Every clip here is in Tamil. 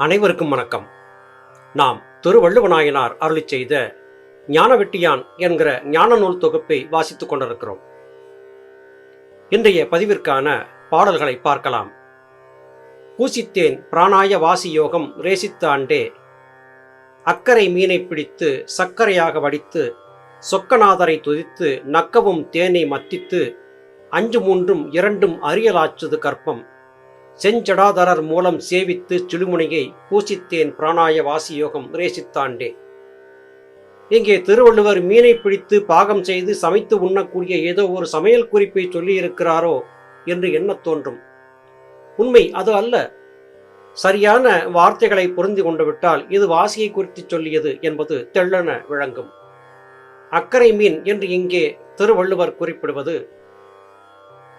அனைவருக்கும் வணக்கம். நாம் திருவள்ளுவநாயனார் அருளிச் செய்த ஞானவெட்டியான் என்கிற ஞான நூல் தொகுப்பை வாசித்துக் கொண்டிருக்கிறோம். இன்றைய பதிவிற்கான பாடல்களை பார்க்கலாம். பூசித்தேன் பிராணாய வாசி யோகம் ரேசித்த ஆண்டே அக்கரை மீனை பிடித்து சர்க்கரையாக வடித்து சொக்கநாதரை துதித்து நக்கவும் தேனை மத்தித்து அஞ்சு மூன்றும் இரண்டும் அறியலாச்சுது கற்பம். செஞ்சடாதரர் மூலம் சேவித்து சிலுமுனையை பூசித்தேன் பிராணாய வாசியோகம் ரேசித்தாண்டே. இங்கே திருவள்ளுவர் மீனை பிடித்து பாகம் செய்து சமைத்து உண்ணக்கூடிய ஏதோ ஒரு சமையல் குறிப்பை சொல்லியிருக்கிறாரோ என்று எண்ணத் தோன்றும். உண்மை அது அல்ல. சரியான வார்த்தைகளை புரிந்து கொண்டு விட்டால் இது வாசியை குறித்து சொல்லியது என்பது தெள்ளன விளங்கும். அக்கறை மீன் என்று இங்கே திருவள்ளுவர் குறிப்பிடுவது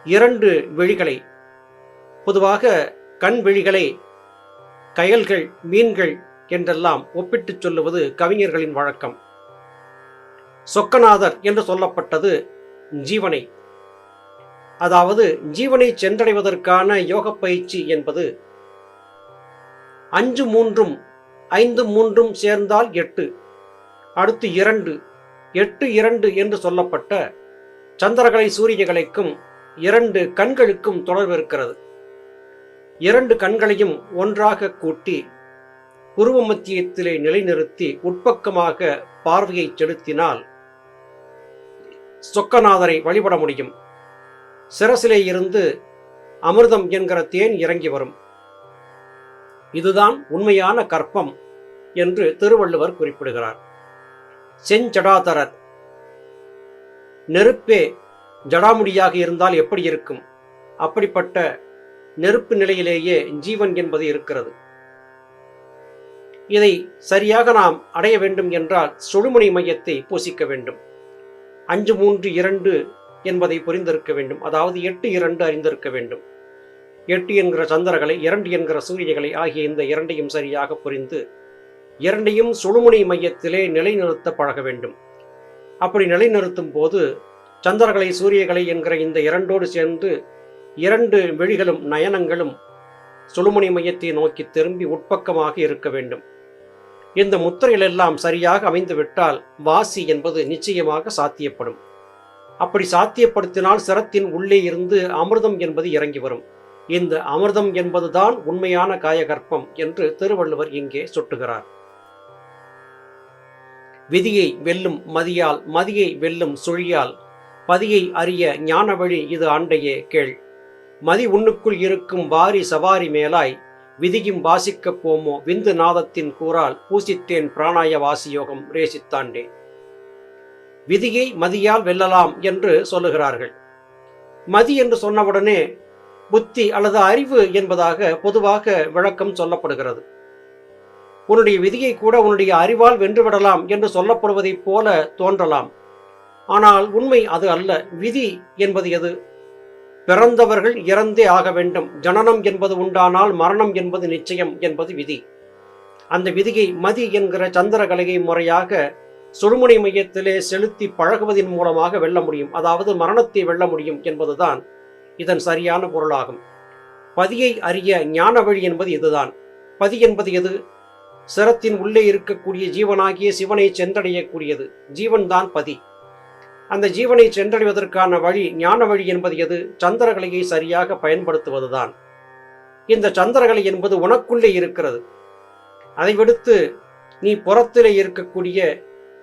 இரண்டு விழிகளை பொதுவாக கண் விழிகளை கயல்கள் மீன்கள் என்றெல்லாம் ஒப்பிட்டுச் சொல்லுவது கவிஞர்களின் வழக்கம். சொக்கநாதர் என்று சொல்லப்பட்டது ஜீவனை. அதாவது ஜீவனை சென்றடைவதற்கான யோக பயிற்சி என்பது அஞ்சு மூன்றும் ஐந்து மூன்றும் சேர்ந்தால் எட்டு அடுத்து இரண்டு எட்டு இரண்டு என்று சொல்லப்பட்ட சந்திரகலை சூரியகலைக்கும் இரண்டு கண்களுக்கும் தொடர்பு இருக்கிறது. இரண்டு கண்களையும் ஒன்றாக கூட்டி உருவ மத்தியத்திலே நிலைநிறுத்தி உட்பக்கமாக பார்வையை செலுத்தினால் சொக்கநாதரை வழிபட முடியும். சிரசிலே இருந்து அமிர்தம் என்கிற தேன் இறங்கி வரும். இதுதான் உண்மையான கற்பம் என்று திருவள்ளுவர் குறிப்பிடுகிறார். செஞ்சடாதரர். நெருப்பே ஜடாமுடியாக இருந்தால் எப்படி இருக்கும்? அப்படிப்பட்ட நெருப்பு நிலையிலேயே ஜீவன் என்பது இருக்கிறது. இதை சரியாக நாம் அடைய வேண்டும் என்றால் சுழுமுனை மையத்தை பூசிக்க வேண்டும். அஞ்சு மூன்று இரண்டு என்பதை புரிந்திருக்க வேண்டும். அதாவது எட்டு இரண்டு அறிந்திருக்க வேண்டும். எட்டு என்கிற சந்திரகளை இரண்டு என்கிற சூரியகளை ஆகிய இந்த இரண்டையும் சரியாக புரிந்து இரண்டையும் சுழுமுனை மையத்திலே நிலைநிறுத்த பழக வேண்டும். அப்படி நிலைநிறுத்தும் போது சந்திரகளை சூரியகளை என்கிற இந்த இரண்டோடு சேர்ந்து இரண்டு விழிகளும் நயனங்களும் சுழுமுனை மையத்தை நோக்கி திரும்பி உட்பக்கமாக இருக்க வேண்டும். இந்த முத்திரைகள் எல்லாம் சரியாக அமைந்துவிட்டால் வாசி என்பது நிச்சயமாக சாத்தியப்படும். அப்படி சாத்தியப்படுத்தினால் சிரத்தின் உள்ளே இருந்து அமிர்தம் என்பது இறங்கி வரும். இந்த அமிர்தம் என்பதுதான் உண்மையான காயகற்பம் என்று திருவள்ளுவர் இங்கே சுட்டுகிறார். விதியை வெல்லும் மதியால் மதியை வெல்லும் சுழியால் பதியை அறிய ஞான வழி இது ஆண்டையே கேள். மதி உன்னுக்குள் இருக்கும் வாரி சவாரி மேலாய் விதியும் வாசிக்கப் போமோ? விந்து நாதத்தின் கூறால் பூசித்தேன் பிராணாய வாசியோகம் ரேசித்தாண்டே. விதியை மதியால் வெல்லலாம் என்று சொல்லுகிறார்கள். மதி என்று சொன்னவுடனே புத்தி அல்லது அறிவு என்பதாக பொதுவாக விளக்கம் சொல்லப்படுகிறது. உன்னுடைய விதியை கூட உன்னுடைய அறிவால் வென்றுவிடலாம் என்று சொல்லப்படுவதைப் போல தோன்றலாம். ஆனால் உண்மை அது அல்ல. விதி என்பது எது? பிறந்தவர்கள் இறந்தே ஆக வேண்டும். ஜனனம் என்பது உண்டானால் மரணம் என்பது நிச்சயம் என்பது விதி. அந்த விதியை மதி என்கிற சந்திரகலையை முறையாக சுழுமுனை மையத்திலே செலுத்தி பழகுவதன் மூலமாக வெல்ல முடியும். அதாவது மரணத்தை வெல்ல முடியும் என்பதுதான் இதன் சரியான பொருளாகும். பதியை அறிய ஞான வழி என்பது இதுதான். பதி என்பது எது? சிரத்தின் உள்ளே இருக்கக்கூடிய ஜீவனாகிய சிவனை சென்றடையக்கூடியது. ஜீவன்தான் பதி. அந்த ஜீவனை சென்றடைவதற்கான வழி ஞான வழி என்பது எது? சந்திரகலையை சரியாக பயன்படுத்துவதுதான். இந்த சந்திரகலை என்பது உனக்குள்ளே இருக்கிறது. அதை விடுத்து நீ புறத்திலே இருக்கக்கூடிய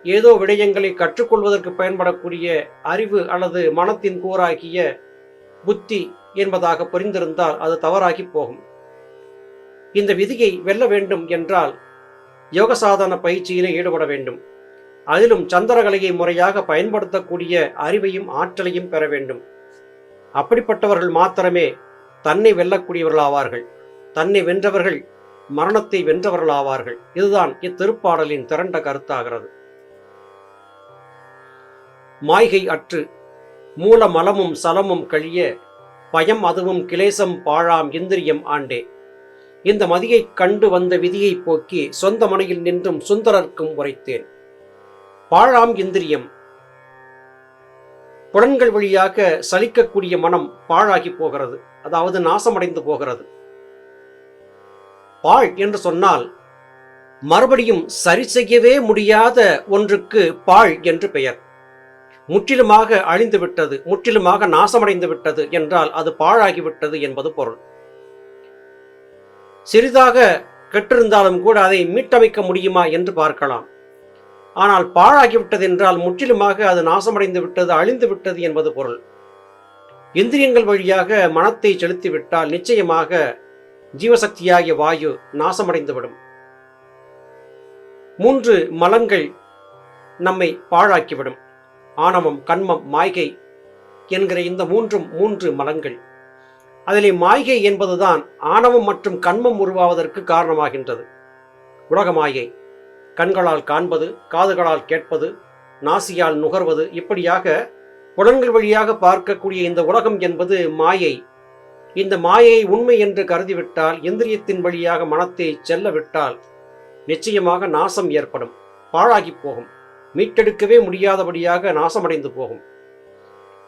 ஏதோ விடயங்களை கற்றுக்கொள்வதற்கு பயன்படக்கூடிய அறிவு அல்லது மனத்தின் கூறாகிய புத்தி என்பதாக புரிந்திருந்தால் அது தவறாகி போகும். இந்த விதியை வெல்ல வேண்டும் என்றால் யோக சாதன பயிற்சியிலே ஈடுபட வேண்டும். அதிலும் சந்திரகலையை முறையாக பயன்படுத்தக்கூடிய அறிவையும் ஆற்றலையும் பெற வேண்டும். அப்படிப்பட்டவர்கள் மாத்திரமே தன்னை வெல்லக்கூடியவர்களாவார்கள். தன்னை வென்றவர்கள் மரணத்தை வென்றவர்களாவார்கள். இதுதான் இத்திருப்பாடலின் திரண்ட கருத்தாகிறது. மாய்கை அற்று மூல மலமும் சலமும் கழிய பயம் அதுவும் கிளேசம் பாழாம் இந்திரியம் ஆண்டே. இந்த மதியைக் கண்டு வந்த விதியை போக்கி சொந்த மனையில் நின்றும் சுந்தரர்க்கும் உரைத்தேன். பாழாம் இந்திரியம். புலன்கள் வழியாக சலிக்கக்கூடிய மனம் பாழாகி போகிறது. அதாவது நாசமடைந்து போகிறது. பாழ் என்று சொன்னால் மறுபடியும் சரி செய்யவே முடியாத ஒன்றுக்கு பாழ் என்று பெயர். முற்றிலுமாக அழிந்து விட்டது முற்றிலுமாக நாசமடைந்து விட்டது என்றால் அது பாழாகிவிட்டது என்பது பொருள். சிறிதாக கெட்டிருந்தாலும் கூட அதை மீட்டமைக்க முடியுமா என்று பார்க்கலாம். ஆனால் பாழாகிவிட்டது என்றால் முற்றிலுமாக அது நாசமடைந்து விட்டது அழிந்து விட்டது என்பது பொருள். இந்திரியங்கள் வழியாக மனத்தை செலுத்திவிட்டால் நிச்சயமாக ஜீவசக்தியாகிய வாயு நாசமடைந்துவிடும். மூன்று மலங்கள் நம்மை பாழாக்கிவிடும். ஆணவம் கண்மம் மாய்கை என்கிற இந்த மூன்றும் மூன்று மலங்கள். அதிலே மாய்கை என்பதுதான் ஆணவம் மற்றும் கண்மம் உருவாவதற்கு காரணமாகின்றது. உலக மாயை. கண்களால் காண்பது காதுகளால் கேட்பது நாசியால் நுகர்வது இப்படியாக புலன்கள் வழியாக பார்க்கக்கூடிய இந்த உலகம் என்பது மாயை. இந்த மாயை உண்மை என்று கருதிவிட்டால் இந்திரியத்தின் வழியாக மனத்தை செல்ல விட்டால் நிச்சயமாக நாசம் ஏற்படும் பாழாகி போகும் மீட்டெடுக்கவே முடியாதபடியாக நாசமடைந்து போகும்.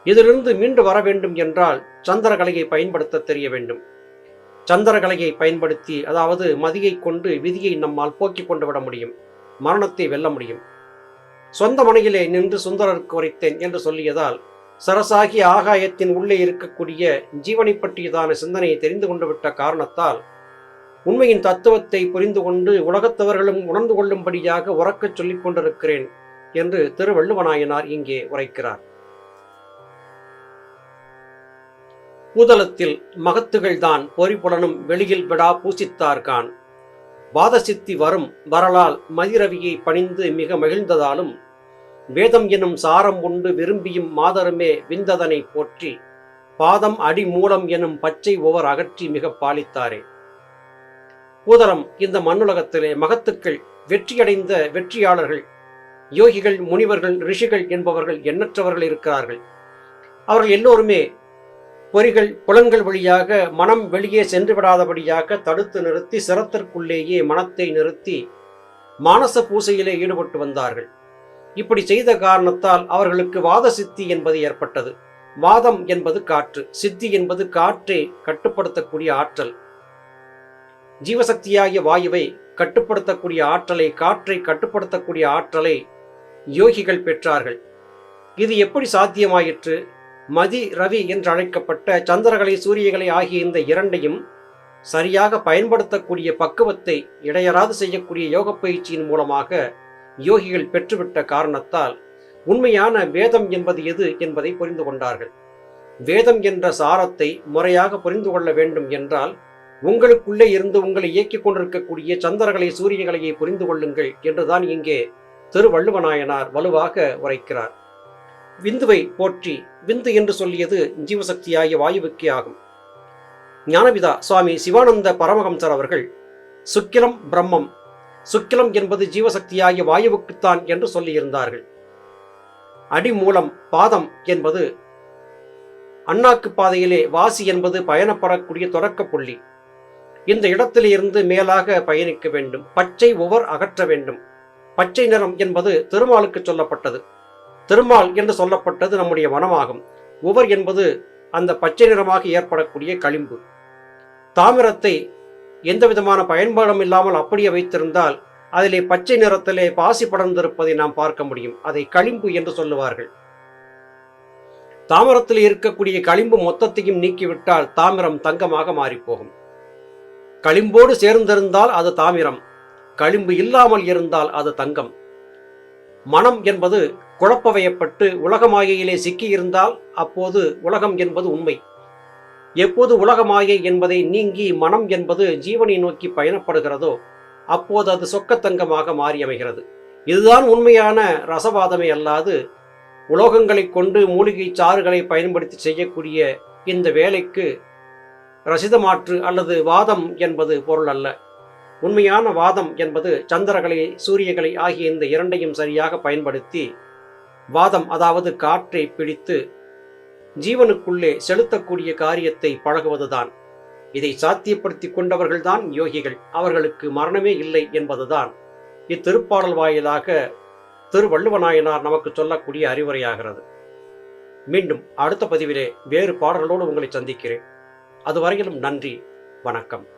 இதிலிருந்து மீண்டு வர வேண்டும் என்றால் சந்திரகலையை பயன்படுத்த தெரிய வேண்டும். சந்திரகலையை பயன்படுத்தி அதாவது மதியை கொண்டு விதியை நம்மால் போக்கிக் கொண்டு விட முடியும். மரணத்தை வெல்ல முடியும். சொந்த மனையிலே நின்று சுந்தரருக்கு உரைத்தேன் என்று சொல்லியதால் சரசாகி ஆகாயத்தின் உள்ளே இருக்கக்கூடிய ஜீவனை பற்றியதான சிந்தனையை தெரிந்து கொண்டுவிட்ட காரணத்தால் உண்மையின் தத்துவத்தை புரிந்து கொண்டு உலகத்தவர்களும் உணர்ந்து கொள்ளும்படியாக உறக்கச் சொல்லிக் கொண்டிருக்கிறேன் என்று திருவள்ளுவநாயனார் இங்கே உரைக்கிறார். பூதலத்தில் மகத்துகள்தான் பொறிப்புலனும் வெளியில் விடா பூசித்தார்கான். வாதசித்தி வரும் வரலால் மதிரவியை பணிந்து மிக மகிழ்ந்ததாலும் வேதம் எனும் சாரம் உண்டு விரும்பியும் மாதருமே விந்ததனை போற்றி பாதம் அடி மூலம் எனும் பச்சை ஒவர் அகற்றி மிக பாலித்தாரே. பூதலம் இந்த மண்ணுலகத்திலே மகத்துக்கள் வெற்றியடைந்த வெற்றியாளர்கள் யோகிகள் முனிவர்கள் ரிஷிகள் என்பவர்கள் எண்ணற்றவர்கள் இருக்கிறார்கள். அவர்கள் எல்லோருமே பொறிகள் புலன்கள் வழியாக மனம் வெளியே சென்று விடாதபடியாக தடுத்து நிறுத்தி சிரத்திற்குள்ளேயே மனத்தை நிறுத்தி மானச பூசையிலே ஈடுபட்டு வந்தார்கள். இப்படி செய்த காரணத்தால் அவர்களுக்கு வாத சித்தி என்பது ஏற்பட்டது. வாதம் என்பது காற்று சித்தி என்பது காற்றை கட்டுப்படுத்தக்கூடிய ஆற்றல். ஜீவசக்தியாகிய வாயுவை கட்டுப்படுத்தக்கூடிய ஆற்றலை காற்றை கட்டுப்படுத்தக்கூடிய ஆற்றலை யோகிகள் பெற்றார்கள். இது எப்படி சாத்தியமாயிற்று? மதி ரவி என்று அழைக்கப்பட்ட சந்திரகலை சூரியகலை ஆகிய இந்த இரண்டையும் சரியாக பயன்படுத்தக்கூடிய பக்குவத்தை இடையறாது செய்யக்கூடிய யோக பயிற்சியின் மூலமாக யோகிகள் பெற்றுவிட்ட காரணத்தால் உண்மையான வேதம் என்பது எது என்பதை புரிந்து கொண்டார்கள். வேதம் என்ற சாரத்தை முறையாக புரிந்து கொள்ள வேண்டும் என்றால் உங்களுக்குள்ளே இருந்து உங்களை இயக்கிக் கொண்டிருக்கக்கூடிய சந்திரகலை சூரியகலையை புரிந்து கொள்ளுங்கள் என்றுதான் இங்கே திருவள்ளுவநாயனார் வலுவாக உரைக்கிறார். விந்துவை போற்றி விந்து என்று சொல்லியது ஜீவசக்தியாகிய வாயுவுக்கே ஆகும். ஞானபிதா சுவாமி சிவானந்த பரமஹம்சர் அவர்கள் சுக்கிலம் பிரம்மம் சுக்கிலம் என்பது ஜீவசக்தியாகிய வாயுவுக்குத்தான் என்று சொல்லியிருந்தார்கள். அடிமூலம் பாதம் என்பது அண்ணாக்கு பாதையிலே வாசி என்பது பயணப்படக்கூடிய தொடக்க புள்ளி. இந்த இடத்திலிருந்து மேலாக பயணிக்க வேண்டும். பச்சை உவர் அகற்ற வேண்டும். பச்சை நிறம் என்பது திருமாலுக்கு சொல்லப்பட்டது. திருமால் என்று சொல்லப்பட்டது நம்முடைய வனமாகும். உவர் என்பது அந்த பச்சை நிறமாக ஏற்படக்கூடிய களிம்பு. தாமிரத்தை எந்த விதமான பயன்பாடும் இல்லாமல் அப்படியே வைத்திருந்தால் அதிலே பச்சை நிறத்திலே பாசி படர்ந்திருப்பதை நாம் பார்க்க முடியும். அதை களிம்பு என்று சொல்லுவார்கள். தாமிரத்தில் இருக்கக்கூடிய களிம்பு மொத்தத்தையும் நீக்கிவிட்டால் தாமிரம் தங்கமாக மாறிப்போகும். களிம்போடு சேர்ந்திருந்தால் அது தாமிரம். களிம்பு இல்லாமல் இருந்தால் அது தங்கம். மனம் என்பது குழப்பவையப்பட்டு உலக மாயையிலே சிக்கியிருந்தால் அப்போது உலகம் என்பது உண்மை. எப்போது உலகமாயை என்பதை நீங்கி மனம் என்பது ஜீவனை நோக்கி பயணப்படுகிறதோ அப்போது அது சொக்கத்தங்கமாக மாறி அமைகிறது இதுதான் உண்மையான ரசவாதமே அல்லாது உலோகங்களை கொண்டு மூலிகை சாறுகளை பயன்படுத்தி செய்யக்கூடிய இந்த வேலைக்கு ரசிதமாற்று அல்லது வாதம் என்பது பொருள் அல்ல. உண்மையான வாதம் என்பது சந்திரகலை சூரியகலை ஆகிய இந்த இரண்டையும் சரியாக பயன்படுத்தி வாதம் அதாவது காற்றை பிடித்து ஜீவனுக்குள்ளே செலுத்தக்கூடிய காரியத்தை பழகுவதுதான். இதை சாத்தியப்படுத்தி கொண்டவர்கள்தான் யோகிகள். அவர்களுக்கு மரணமே இல்லை என்பதுதான் இத்திருப்பாடல் வாயிலாக திருவள்ளுவநாயனார் நமக்கு சொல்லக்கூடிய அறிவுரையாகிறது. மீண்டும் அடுத்த பதிவிலே வேறு பாடல்களோடு உங்களை சந்திக்கிறேன். அதுவரையிலும் நன்றி வணக்கம்.